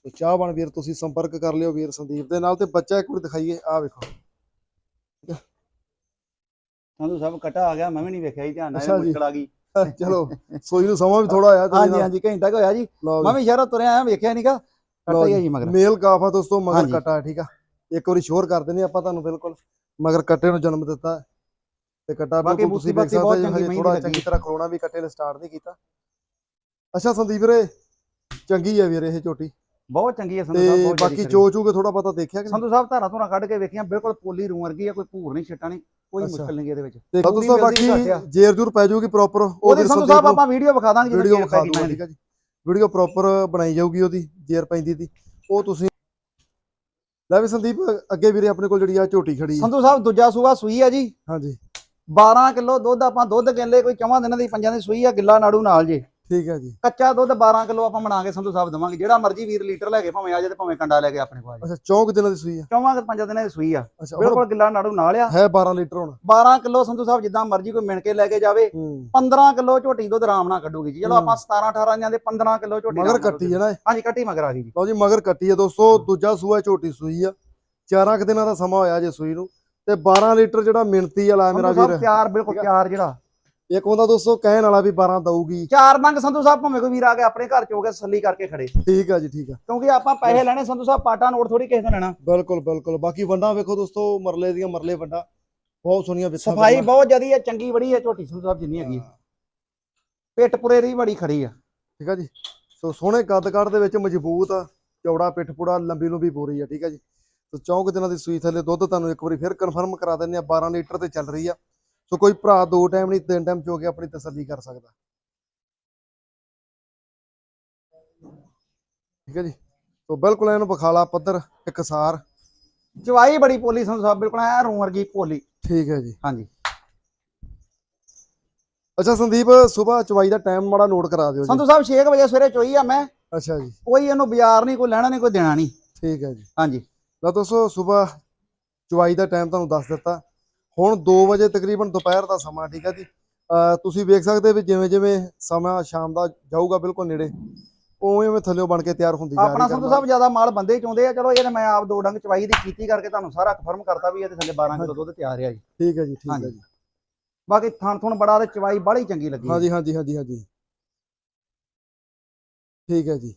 ਤੇ ਚਾਹ ਬਣ ਵੀਰ ਤੁਸੀਂ ਸੰਪਰਕ ਕਰ ਲਿਓ ਵੀਰ ਸੰਦੀਪ ਦੇ ਨਾਲ ਤੇ ਬੱਚਾ ਇੱਕ ਵਾਰ ਦਿਖਾਈਏ ਆਹ ਵੇਖੋ। ਸੰਧੂ ਸਾਹਿਬ ਕਟਾ ਆ ਗਿਆ ਮੈਂ ਵੀ ਨਹੀਂ ਵੇਖਿਆ ਜੀ ਧਿਆਨ ਨਾਲ। ਮੁਸ਼ਕਲ ਆ ਗਈ। ਚਲੋ ਸੋਈ ਨੂੰ ਸਮਾਂ ਵੀ ਥੋੜਾ ਆਇਆ ਹਾਂਜੀ ਹਾਂਜੀ ਘੰਟਾ ਹੋਇਆ ਜੀ। ਮੈਂ ਵੀ ਸ਼ਹਿਰੋਂ ਤੁਰਿਆ ਆਇਆ ਵੇਖਿਆ ਨਹੀਂਗਾ ਕਟਾ ਹੀ। ਆ ਜੀ ਮਗਰ। ਮੇਲ ਕਾਫਾ ਦੋਸਤੋ ਮਗਰ। ਕਟਾ ਹੈ, ਠੀਕ ਆ। ਇੱਕ ਵਾਰੀ ਸ਼ੋਰ ਕਰ ਦਿੰਦੇ ਆਪਾਂ ਤੁਹਾਨੂੰ ਬਿਲਕੁਲ। ਮਗਰ ਕੱਟੇ ਨੂੰ ਜਨਮ ਦਿੱਤਾ। ਹੈ। ਤੇ ਕਟਾ ਬਾਕੀ ਬਿਲਕੁਲ ਤੁਸੀਂ ਬਾਤੀ ਸਕਦੇ ਚੰਗੀ ਥੋੜਾ ਚੰਗੀ। ਤਰ੍ਹਾਂ ਖਲੋਣਾ ਵੀ ਕੱਟੇ ਨੇ ਸਟਾਰਟ ਨਹੀਂ ਕੀਤਾ। ਅੱਛਾ ਸੰਦੀਪ ਵੀਰੇ ਚੰਗੀ ਹੈ ਵੀਰੇ ਇਹ ਝੋਟੀ ਬਹੁਤ ਚੰਗੀ ਹੈ ਸੰਧੂ ਸਾਹਿਬ ਤੇ ਬਹੁਤ ਬਾਕੀ ਜ਼ਿਆਦੀ ਚੋ ਚੂ ਕੇ ਥੋੜਾ ਪਤਾ ਦੇਖਿਆ ਕਿ ਨਹੀਂ? ਸੰਧੂ ਸਾਹਿਬ ਧਾਰਾ ਧੁਰਾ ਕੱਢ ਕੇ ਵੇਖੀਆਂ ਬਿਲਕੁਲ ਪੋਲੀ ਰੂੰ ਵਰਗੀ ਆ ਕੋਈ ਭੂਰ ਨਹੀਂ ਛਿੱਟਾ ਨਹੀਂ ਕੋਈ ਅੱਛਾ। ਮੁਸ਼ਕਲ ਨਹੀਂ ਇਹਦੇ ਵਿੱਚ। ਤੇ ਮਿਲਦੀ ਘੱਟ ਆ। ਬਾਕੀ ਜੇਰ ਜੂਰ ਪੈ ਜਾਊਗੀ ਪ੍ਰੋਪਰ ਉਹਦੇ ਸੰਧੂ ਸਾਹਿਬ ਆਪਾਂ ਵੀਡੀਓ ਵਿਖਾ ਦਾਂਗੇ ਜਦੋਂ ਵੀਡੀਓ ਜੇਰ ਵਿਖਾ ਦੂੰਗਾ ਠੀਕ ਆ ਜੀ ਵੀਡੀਓ ਪ੍ਰੋਪਰ ਬਣਾਈ ਜਾਊਗੀ ਉਹਦੀ ਜੇਰ ਪੈਂਦੀ ਦੀ। ਉਹ ਤੁਸੀਂ ਲੈ ਵੀ ਸੰਦੀਪ ਅੱਗੇ ਵੀਰੇ ਆਪਣੇ ਕੋਲ ਜਿਹੜੀ ਆ ਝੋਟੀ ਖੜੀ ਹੈ। ਸੰਧੂ ਸਾਹਿਬ ਦੂਜਾ ਸੂਆ ਸੂਈ ਆ ਜੀ। ਹਾਂਜੀ। 12 ਕਿਲੋ ਦੁੱਧ ਆਪਾਂ ਦੁੱਧ ਕਿੱਲੇ ਕੋਈ ਚਵਾਂ ਦਿਨਾਂ ਦੀ ਪੰਜਾਂ ਦੀ ਸੂਈ ਆ ਗਿੱਲਾ ਨਾੜੂ ਨਾਲ ਜੇ। ਠੀਕ ਹੈ ਜੀ। ਕੱਚਾ ਦੁੱਧ 12 ਕਿਲੋ ਆਪਾਂ ਬਣਾ ਕੇ ਸੰਧੂ ਸਾਹਿਬ ਦਵਾਂਗੇ। ਜਿਹੜਾ ਮਰਜ਼ੀ ਵੀਰ ਲੀਟਰ ਲੈ ਕੇ ਭਾਵੇਂ ਆ ਜਾਏ ਤੇ ਭਾਵੇਂ ਕੰਡਾ ਲੈ ਕੇ ਆਪਣੇ ਕੋਲ ਆ ਜਾਏ। ਅੱਛਾ ਚੌਂਕ ਦਿਨਾਂ ਦੀ ਸੂਈ ਆ? ਚੌਵਾਂ ਕਿ ਪੰਜਾਂ ਦਿਨਾਂ ਦੀ ਸੂਈ ਆ। ਬਿਲਕੁਲ ਗਿੱਲਾ ਨਾੜੂ ਨਾਲ ਆ। ਹੈ 12 ਲੀਟਰ ਹੁਣ। 12 ਕਿਲੋ ਸੰਧੂ ਸਾਹਿਬ ਜਿੱਦਾਂ ਮਰਜ਼ੀ ਕੋਈ ਮਿਣ ਕੇ ਲੈ ਕੇ ਜਾਵੇ। ਹੂੰ। 15 ਕਿਲੋ ਝੋਟੀ ਦੁੱਧ ਆਰਾਮ ਨਾਲ ਕੱਢੂਗੀ ਜੀ। ਚਲੋ। ਆਪਾਂ 17 18 ਜਾਂ ਦੇ 15 ਕਿਲੋ ਝੋਟੀ ਮਗਰ ਕੱਟੀ ਹੈ ਨਾ। ਹਾਂਜੀ ਕੱਟੀ ਮਗਰ ਆ ਗਈ ਜੀ। ਲਓ ਜੀ ਮਗਰ ਕੱਟੀ ਹੈ ਦੋਸਤੋ ਦੂਜਾ ਸੂਆ ਝੋਟੀ ਸੂਈ ਆ। ਚਾਰਾਂ ਕੁ ਦਿਨਾਂ ਦਾ ਸਮਾਂ ਹੋਇਆ ਜੇ ਸੂਈ ਨੂੰ। ਤੇ 12 ਲੀਟਰ ਜਿਹੜਾ ਮਿਣਤੀ ਵਾਲਾ ਮੇਰਾ ਵੀਰ। ਤਿਆਰ ਬਿਲਕੁਲ। ਤਿਆਰ ਜਿਹੜਾ। ਇੱਕ ਹੁੰਦਾ ਦੋਸਤੋ ਕਹਿਣ ਵਾਲਾ ਵੀ 12 ਦਊਗੀ। ਚਾਰ ਨੰਗ ਸੰਧੂ ਸਾਹਿਬ ਭਾਵੇਂ ਕੋਈ ਵੀਰ ਆ ਕੇ ਆਪਣੇ ਘਰ ਚ ਹੋ ਕੇ ਤਸੱਲੀ ਕਰਕੇ ਖੜੇ। ਠੀਕ ਆ ਜੀ ਠੀਕ ਆ। ਕਿਉਂਕਿ ਆਪਾਂ ਪੈਸੇ ਲੈਣੇ ਸੰਧੂ ਸਾਹਿਬ ਪਾਟਾ ਨੋਟ ਥੋੜੀ ਕਿਸੇ ਤੋਂ ਲੈਣਾ। ਬਿਲਕੁਲ ਬਿਲਕੁਲ। ਬਾਕੀ ਵੰਡਾ ਵੇਖੋ ਦੋਸਤੋ ਮਰਲੇ ਦੀਆਂ ਮਰਲੇ ਵੰਡਾ। ਬਹੁਤ ਸੋਹਣੀਆਂ ਵਿਥਾਂ ਸਫ਼ਾਈ। ਬਹੁਤ ਜਿਆਦੀ ਹੈ ਚੰਗੀ ਬੜੀ ਹੈ ਝੋਟੀ ਸੰਧੂ ਸਾਹਿਬ ਜਿੰਨੀ ਹੈਗੀ ਹਾਂ, ਪਿੱਟ ਪੁਰੇ ਦੀ ਬੜੀ ਖੜੀ ਆ। ਠੀਕ ਆ ਜੀ। ਸੋ ਸੋਹਣੇ ਕੱਦ ਕੱਦ ਦੇ ਵਿੱਚ ਮਜ਼ਬੂਤ ਆ ਚੌੜਾ ਪਿੱਠ ਪੁੜਾ ਲੰਬੀ ਲੰਬੀ ਪੂਰੀ ਆ ਠੀਕ ਆ ਜੀ। ਸੋ ਚੌਂਕ ਦਿਨਾਂ ਦੀ ਸੂਈ ਥੱਲੇ ਦੁੱਧ ਤੁਹਾਨੂੰ ਇੱਕ ਵਾਰੀ ਫਿਰ ਕਨਫਰਮ ਕਰਾ ਦਿੰਦੇ ਆ 12 ਲੀਟਰ ਤੇ ਚੱਲ ਰਹੀ ਆ। ਸੋ ਕੋਈ ਭਰਾ ਦੋ ਟਾਈਮ ਨਹੀਂ ਤਿੰਨ ਟਾਈਮ ਚੋ ਕੇ ਆਪਣੀ ਤਸੱਲੀ ਕਰ ਸਕਦਾ। ਠੀਕ ਹੈ ਜੀ। ਸੋ ਬਿਲਕੁਲ ਇਹਨੂੰ ਬਖਾਲਾ ਪੱਧਰ ਇਕਸਾਰ ਚਵਾਈ ਬੜੀ ਪੋਲੀ ਸੰਧੂ ਸਾਹਿਬ ਬਿਲਕੁਲ ਐ ਰੂੰ ਵਰਗੀ ਪੋਲੀ ਠੀਕ ਹੈ ਜੀ। ਹਾਂਜੀ। ਅੱਛਾ ਸੰਦੀਪ ਸਵੇਰ ਚਵਾਈ ਦਾ ਟਾਈਮ ਮਾੜਾ ਨੋਟ ਕਰਾ ਦਿਓ ਜੀ। ਸਾਹਿਬ 6 ਵਜੇ ਸਵੇਰੇ ਚੋਈ ਆ ਮੈਂ। ਅੱਛਾ ਜੀ। ਕੋਈ ਇਹਨੂੰ ਬਾਜ਼ਾਰ ਨਹੀਂ ਕੋਈ ਲੈਣਾ ਨਹੀਂ ਕੋਈ ਦੇਣਾ ਨਹੀਂ। ਠੀਕ ਹੈ ਜੀ। ਹਾਂਜੀ। ਲਓ ਦੋਸਤੋ ਸਵੇਰ ਚਵਾਈ ਦਾ ਟਾਈਮ ਤੁਹਾਨੂੰ ਦੱਸ ਦਿੱਤਾ। ਹੁਣ 2 ਵਜੇ ਤਕਰੀਬਨ ਦੁਪਹਿਰ ਦਾ ਸਮਾਂ ਠੀਕ ਹੈ ਜੀ। ਤੁਸੀਂ ਵੇਖ ਸਕਦੇ ਵੀ ਜਿਵੇਂ ਜਿਵੇਂ ਸਮਾਂ ਸ਼ਾਮ ਦਾ ਜਾਊਗਾ ਬਿਲਕੁਲ ਨੇੜੇ ਉਵੇਂ ਉਵੇਂ ਥੱਲਿਓ ਬਣ ਕੇ ਤਿਆਰ ਹੁੰਦੀ ਜਾ ਰਹੀ ਆਪਣਾ ਸੰਧੂ ਸਾਹਿਬ ਜ਼ਿਆਦਾ ਮਾਲ ਬੰਦੇ ਹੀ ਚਾਹੁੰਦੇ ਆ। ਚਲੋ ਇਹ ਮੈਂ ਆਪ ਦੋ ਡੰਗ ਚਵਾਈ ਦੀ ਕੀਤੀ ਕਰਕੇ ਤੁਹਾਨੂੰ ਸਾਰਾ ਕਨਫਰਮ ਕਰਤਾ ਵੀ ਇਹਦੇ ਥੱਲੇ 12 ਕਿਲੋ ਦੁੱਧ ਤਿਆਰ ਆ ਜੀ। ਠੀਕ ਹੈ ਜੀ ਠੀਕ ਹੈ। ਜੀ। ਬਾਕੀ ਥਣ ਥੁਣ ਬੜਾ ਤੇ ਚਵਾਈ ਬੜੀ ਚੰਗੀ ਲੱਗੀ। ਹਾਂਜੀ ਹਾਂਜੀ ਹਾਂਜੀ ਹਾਂਜੀ। ਠੀਕ ਹੈ ਜੀ।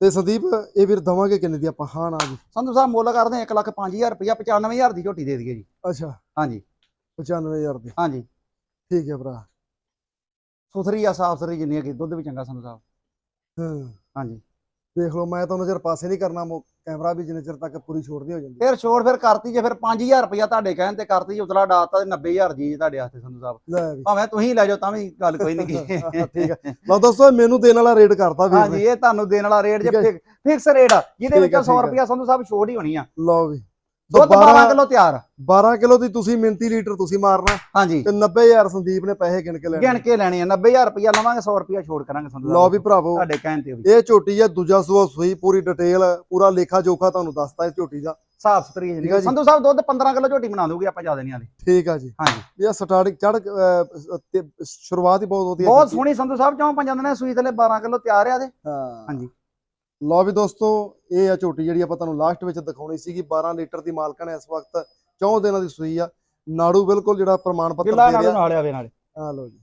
ਤੇ ਸੰਦੀਪ ਇਹ ਵੀਰ ਦਵਾਂਗੇ ਕਿੰਨੇ ਦੀ ਆਪਾਂ? ਹਾਂ ਨਾ ਜੀ। ਸੰਧੂ ਸਾਹਿਬ ਮੁੱਲ ਕਰਦੇ 1 ਲੱਖ 5000 ਰੁਪਇਆ 95000 ਦੀ ਝੋਟੀ ਦੇ ਦਈਏ ਜੀ। ਅੱਛਾ। ਹਾਂਜੀ। 95000 ਦੀ। ਹਾਂਜੀ। ਠੀਕ ਹੈ ਭਰਾ। ਸੁਥਰੀ ਆ ਸਾਫ਼ ਸੁਥਰੀ ਜਿੰਨੀ ਹੈਗੀ ਦੁੱਧ ਵੀ ਚੰਗਾ ਸੰਧੂ ਸਾਹਿਬ। ਹਾਂ। ਹਾਂਜੀ। ਦੇਖ ਲਓ ਮੈਂ ਤਾਂ ਨਜ਼ਰ ਪਾਸੇ ਨਹੀਂ ਕਰਨਾ ਕੈਮਰਾ ਵੀ ਜਿੰਨੇ ਚਿਰ ਤੱਕ ਪੂਰੀ ਛੋੜ ਦੀ ਹੋ ਜਾਂਦੀ। ਫਿਰ ਛੋੜ ਫਿਰ ਕਰਤੀ ਜੇ ਫਿਰ 5000 ਰੁਪਇਆ ਤੁਹਾਡੇ ਕਹਿਣ ਤੇ ਕਰਤੀ ਜੇ ਉਤਲਾ ਡਾਤਾ ਤੇ 90000 ਜੀ ਤੁਹਾਡੇ ਹੱਥੇ ਸੰਧੂ ਸਾਹਿਬ। ਭਾਵੇਂ ਤੁਸੀਂ ਲੈ ਜਾਓ ਤਾਂ ਵੀ ਗੱਲ ਕੋਈ ਨਹੀਂ ਠੀਕ ਹੈ ਲਓ ਦੋਸਤੋ ਮੈਨੂੰ ਦੇਣ ਵਾਲਾ ਰੇਟ ਕਰਤਾ ਵੀਰ ਹਾਂਜੀ ਇਹ ਤੁਹਾਨੂੰ ਦੇਣ ਵਾਲਾ ਰੇਟ ਜੇ। ਫਿਕਸ ਰੇਟ ਆ। ਜਿਹਦੇ ਵਿੱਚ ਹੈ, 100 ਠੀਕ ਹੈ। ਰੁਪਇਆ ਸੰਧੂ ਸਾਹਿਬ ਛੋੜ ਹੀ ਹੋਣੀ ਆ। ਲਓ ਵੀ। ਦੁੱਧ 12 ਕਿਲੋ ਤਿਆਰ 12 ਕਿਲੋ ਦੀ ਤੁਸੀਂ ਮਿੰਤੀ ਲੀਟਰ ਤੁਸੀਂ ਮਾਰਨਾ। ਹਾਂਜੀ। ਤੇ 90000 ਸੰਦੀਪ ਨੇ ਪੈਸੇ ਗਿਣ ਕੇ ਲੈਣੇ। ਗਿਣ ਕੇ ਲੈਣੀ ਆ। 90000 ਰੁਪਇਆ ਲਵਾਂਗੇ 100 ਰੁਪਇਆ ਛੋੜ ਕਰਾਂਗੇ ਸੰਧੂ ਲਓ ਵੀ ਭਰਾਵੋ ਤੁਹਾਡੇ ਕਹਿਣ ਤੇ ਵੀ ਇਹ ਝੋਟੀ ਆ ਦੂਜਾ ਸੂਆ ਸੂਈ ਪੂਰੀ ਡਿਟੇਲ ਪੂਰਾ ਲੇਖਾ ਜੋਖਾ ਤੁਹਾਨੂੰ ਦੱਸਤਾ ਇਸ ਝੋਟੀ ਦਾ। ਸਾਫ਼ ਸੁਥਰੀ ਜੀ। ਸੰਧੂ ਸਾਹਿਬ ਦੁੱਧ 15 ਕਿਲੋ ਝੋਟੀ ਬਣਾ ਦੋਗੇ ਆਪਾਂ ਜ਼ਿਆਦਾ ਨਹੀਂ ਆਲੇ ਠੀਕ ਆ ਜੀ। ਹਾਂਜੀ। ਇਹ ਸਟਾਰਟਿੰਗ ਚੜ ਸ਼ੁਰੂਆਤ ਹੀ ਬਹੁਤ ਵਧੀਆ ਬਹੁਤ। ਸੋਹਣੀ ਸੰਧੂ ਸਾਹਿਬ ਚੋਂ ਪੰਜਾਂ ਦਿਨਾਂ ਸੂਈ ਥੱਲੇ 12 ਕਿਲੋ ਤਿਆਰ ਆ ਦੇ ਹਾਂ। ਹਾਂਜੀ। ਲਓ ਵੀ ਦੋਸਤੋ ਇਹ ਆ ਝੋਟੀ ਜਿਹੜੀ ਆਪਾਂ ਤੁਹਾਨੂੰ ਲਾਸਟ ਵਿੱਚ ਦਿਖਾਉਣੀ ਸੀਗੀ 12 ਲੀਟਰ ਦੀ ਮਾਲਕਣ ਇਸ ਵਕਤ 14 ਦਿਨਾਂ ਦੀ ਸੂਈ ਆ। ਨਾੜੂ ਬਿਲਕੁਲ ਜਿਹੜਾ ਪ੍ਰਮਾਣ ਪੱਤਰ ਗਿੱਲਾ ਦੇ ਰਿਹਾ। ਨਾਲ ਆਵੇ ਨਾਲ। ਆ ਲਓ ਜੀ।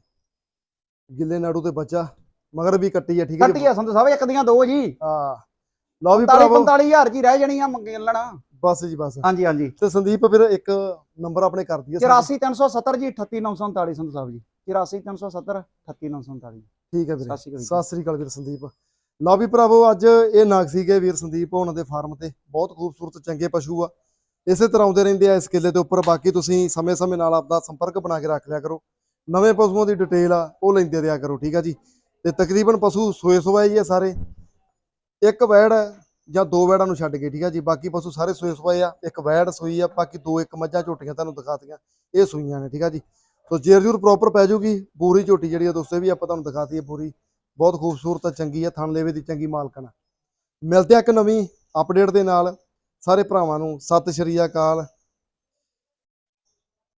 ਗਿੱਲੇ ਨਾੜੂ ਤੇ ਬੱਚਾ ਮਗਰ ਵੀ ਕੱਟੀ ਆ ਠੀਕ ਹੈ ਕੱਟੀ ਆ ਸੰਧੂ ਸਾਹਿਬ ਇੱਕ ਦੀਆਂ ਦੋ ਜੀ। ਹਾਂ ਲਓ ਵੀ 45 ਭਰਾਵੋ। 45000 ਜੀ ਰਹਿ ਜਾਣੀਆਂ ਮੰਗਲਣਾ ਬਸ ਜੀ ਬਸ। ਹਾਂਜੀ ਹਾਂਜੀ। ਤੇ ਸੰਦੀਪ ਫਿਰ ਇੱਕ ਨੰਬਰ ਆਪਣੇ ਕਰ ਦਈਏ। 84370 ਜੀ 38939 ਸੰਧੂ ਸਾਹਿਬ ਜੀ। 84370 38939 ਠੀਕ ਹੈ ਵੀਰੇ। ਸਤਿ। ਸਤਿ ਸ੍ਰੀ ਅਕਾਲ ਵੀਰ ਸੰਦੀਪ। ਲਓ ਵੀ ਭਰਾਵੋ, ਅੱਜ ਇਹ ਨਾਗ ਸੀਗੇ ਵੀਰ ਸੰਦੀਪ ਹੋਣ ਦੇ ਫਾਰਮ ਤੇ। ਬਹੁਤ ਖੂਬਸੂਰਤ, ਚੰਗੇ ਪਸ਼ੂ ਆ। ਇਸੇ ਤਰ੍ਹਾਂ ਆਉਂਦੇ ਰਹਿੰਦੇ ਆ ਇਸ ਕਿੱਲੇ ਦੇ ਉੱਪਰ। ਬਾਕੀ ਤੁਸੀਂ ਸਮੇਂ-ਸਮੇਂ ਨਾਲ ਆਪਦਾ ਸੰਪਰਕ ਬਣਾ ਕੇ ਰੱਖ ਲਿਆ ਕਰੋ। ਨਵੇਂ ਪਸ਼ੂਆਂ ਦੀ ਡਿਟੇਲ ਆ, ਉਹ ਲੈਂਦੇ ਰਿਹਾ ਕਰੋ, ਠੀਕ ਆ ਜੀ? ਤੇ ਤਕਰੀਬਨ ਪਸ਼ੂ ਸੋਏ ਸੋਏ ਜੀ ਆ ਸਾਰੇ। ਇੱਕ ਵੈੜ ਜਾਂ ਦੋ ਵੈੜਾਂ ਨੂੰ ਛੱਡ ਕੇ, ਠੀਕ ਆ ਜੀ? ਬਾਕੀ ਪਸ਼ੂ ਸਾਰੇ ਸੋਏ ਸੋਏ ਆ। ਇੱਕ ਵੈੜ ਸੂਈ ਆ, ਬਾਕੀ ਦੋ, ਇੱਕ ਮੱਝਾਂ ਝੋਟੀਆਂ ਤੁਹਾਨੂੰ ਦਿਖਾਤੀਆਂ। ਇਹ ਸੂਈਆਂ ਨੇ, ਠੀਕ ਆ ਜੀ? ਸੋ ਜੇਰ ਜੂਰ ਪ੍ਰੋਪਰ ਪੈ ਜੂਗੀ ਪੂਰੀ ਝੋਟੀ ਜਿਹੜੀ ਆ, ਦੋਸਤੋ ਵੀ ਆਪਾਂ ਤੁਹਾਨੂੰ ਦਿਖਾਤੀ ਹੈ ਪੂਰੀ। ਬਹੁਤ ਖੂਬਸੂਰਤ ਆ ਚੰਗੀ ਆ, ਥਣ ਲੇਵੇ ਦੀ ਚੰਗੀ ਮਾਲਕਣ ਆ। ਮਿਲਦੇ ਆ ਇੱਕ ਨਵੀਂ ਅਪਡੇਟ ਦੇ ਨਾਲ ਸਾਰੇ ਭਰਾਵਾਂ ਨੂੰ ਸਤਿ ਸ਼੍ਰੀ ਅਕਾਲ